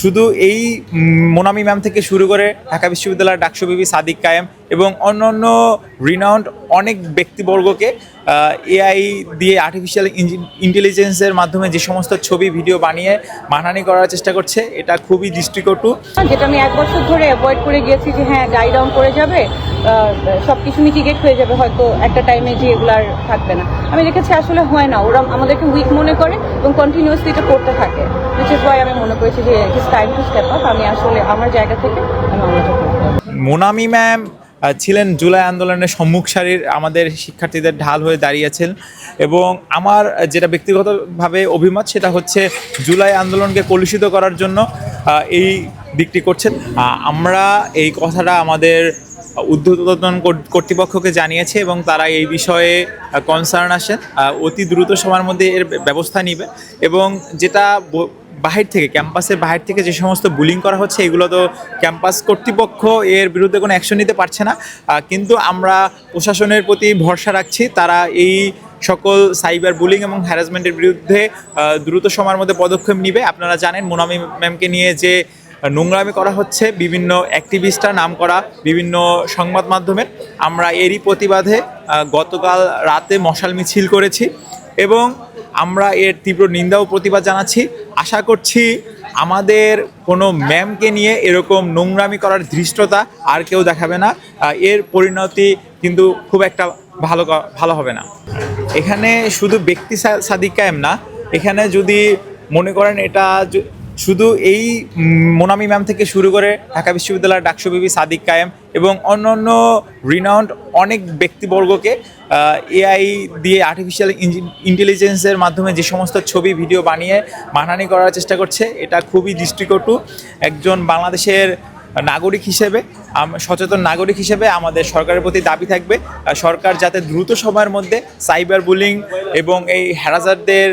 শুধু এই মোনামি ম্যাম থেকে শুরু করে ঢাকা বিশ্ববিদ্যালয়ের ডাকসু বিবি সাদিক কায়েম এবং অন্যান্য রিনাউন্ড অনেক ব্যক্তিবর্গকে এআই দিয়ে আর্টিফিশিয়াল ইন্টেলিজেন্সের মাধ্যমে যে সমস্ত ছবি ভিডিও বানিয়ে মানহানি করার চেষ্টা করছে, এটা খুবই দৃষ্টিকটু। যেটা আমি এক বছর ধরে অ্যাভয়েড করে গিয়েছি যে হ্যাঁ ডাই ডাউন করে যাবে। সব কিছু মিটিগেট হয়ে যাবে, হয়তো একটা টাইমে যে এগুলো আর থাকবে না। আমি দেখেছি আসলে হয় না, ওরা আমাদেরকে উইক মনে করে এবং কন্টিনিউয়াসলি এটা করতে থাকে উইচ ইজ ওয়াই আমি মনে করেছি যে it is time to step up আমি আসলে আমার জায়গা থেকে আমি অন্যটা মোনামি ম্যাম ছিলেন জুলাই আন্দোলনের সম্মুখ সারির আমাদের শিক্ষার্থীদের ঢাল হয়ে দাঁড়িয়েছেন এবং আমার যেটা ব্যক্তিগতভাবে অভিমত সেটা হচ্ছে জুলাই আন্দোলনকে কলুষিত করার জন্য এই দিকটি করছেন। আমরা এই কথাটা আমাদের উদ্ধতন কর্তৃপক্ষকে জানিয়েছে এবং তারা এই বিষয়ে কনসার্ন আহ, অতি দ্রুত সময়ের মধ্যে এর ব্যবস্থা নিবে এবং যেটা বাহির থেকে ক্যাম্পাসের বাহির থেকে যে সমস্ত বুলিং করা হচ্ছে এগুলো তো ক্যাম্পাস কর্তৃপক্ষ এর বিরুদ্ধে কোনো অ্যাকশন নিতে পারছে না। কিন্তু আমরা প্রশাসনের প্রতি ভরসা রাখছি তারা এই সকল সাইবার বুলিং এবং হ্যারাসমেন্টের বিরুদ্ধে দ্রুত সময়ের মধ্যে পদক্ষেপ নিবে। আপনারা জানেন মোনামি ম্যামকে নিয়ে যে নোংরামি করা হচ্ছে, বিভিন্ন অ্যাক্টিভিস্টরা নাম করা বিভিন্ন সংবাদ মাধ্যমের। আমরা এরই প্রতিবাদে গতকাল রাতে মশাল মিছিল করেছি এবং আমরা এর তীব্র নিন্দা ও প্রতিবাদ জানাচ্ছি। আশা করছি আমাদের কোনো ম্যামকে নিয়ে এরকম নোংরামি করার ধৃষ্টতা আর কেউ দেখাবে না। এর পরিণতি কিন্তু খুব একটা ভালো ভালো হবে না। এখানে শুধু ব্যক্তি সাদিক কায়েম না, এখানে যদি মনে করেন এটা শুধু এই মোনামি ম্যাম থেকে শুরু করে ঢাকা বিশ্ববিদ্যালয়ের ডাকসু বিবি সাদিক কায়েম এবং অন্য অন্য রিনাউন্ড অনেক ব্যক্তিবর্গকে এআই দিয়ে আর্টিফিশিয়াল ইন্টেলিজেন্সের মাধ্যমে যে সমস্ত ছবি ভিডিও বানিয়ে মানহানি করার চেষ্টা করছে, এটা খুবই দৃষ্টিকটু একজন বাংলাদেশের নাগরিক হিসেবে। সচেতন নাগরিক হিসেবে আমাদের সরকারের প্রতি দাবি থাকবে। সরকার যাতে দ্রুত সময়ের মধ্যে সাইবার বুলিং এবং এই হ্যারাজারদের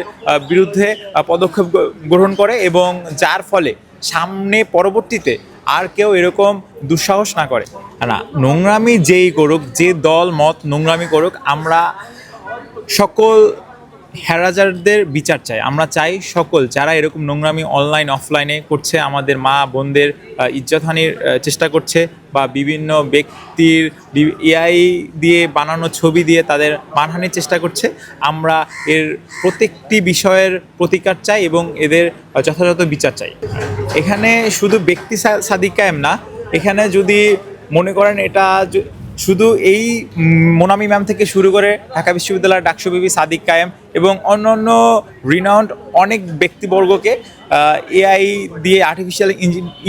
বিরুদ্ধে পদক্ষেপ গ্রহণ করে এবং যার ফলে সামনে পরবর্তীতে আর কেউ এরকম দুঃসাহস না করে। না, নোংরামি যেই করুক, যে দল, মত নোংরামি করুক, আমরা সকল হ্যারাজারদের বিচার চাই। আমরা চাই সকল যারা এরকম নোংরামি অনলাইন অফলাইনে করছে, আমাদের মা বোনদের ইজ্জতহানির চেষ্টা করছে বা বিভিন্ন ব্যক্তির এআই দিয়ে বানানো ছবি দিয়ে তাদের মানহানির চেষ্টা করছে, আমরা এর প্রত্যেকটি বিষয়ের প্রতিকার চাই এবং এদের যথাযথ বিচার চাই। এখানে শুধু ব্যক্তি সা- সাদিক কায়েম না, এখানে যদি মনে করেন এটা শুধু এই মোনামি ম্যাম থেকে শুরু করে ঢাকা বিশ্ববিদ্যালয়ের ডাকসু বিবি সাদিক কায়েম এবং অন্যান্য রিনাউন্ড অনেক ব্যক্তিবর্গকে এআই দিয়ে আর্টিফিশিয়াল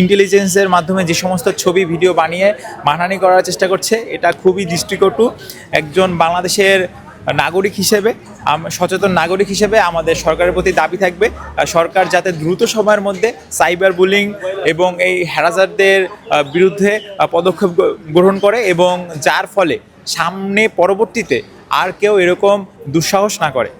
ইন্টেলিজেন্সের মাধ্যমে যে সমস্ত ছবি ভিডিও বানিয়ে মানহানি করার চেষ্টা করছে, এটা খুবই দৃষ্টিকটু একজন বাংলাদেশের নাগরিক হিসেবে সচেতন নাগরিক হিসেবে আমাদের সরকারের প্রতি দাবি থাকবে। সরকার যাতে দ্রুত সময়ের মধ্যে সাইবার বুলিং এবং এই হ্যারাজারদের বিরুদ্ধে পদক্ষেপ গ্রহণ করে এবং যার ফলে সামনে পরবর্তীতে আর কেউ এরকম দুঃসাহস না করে।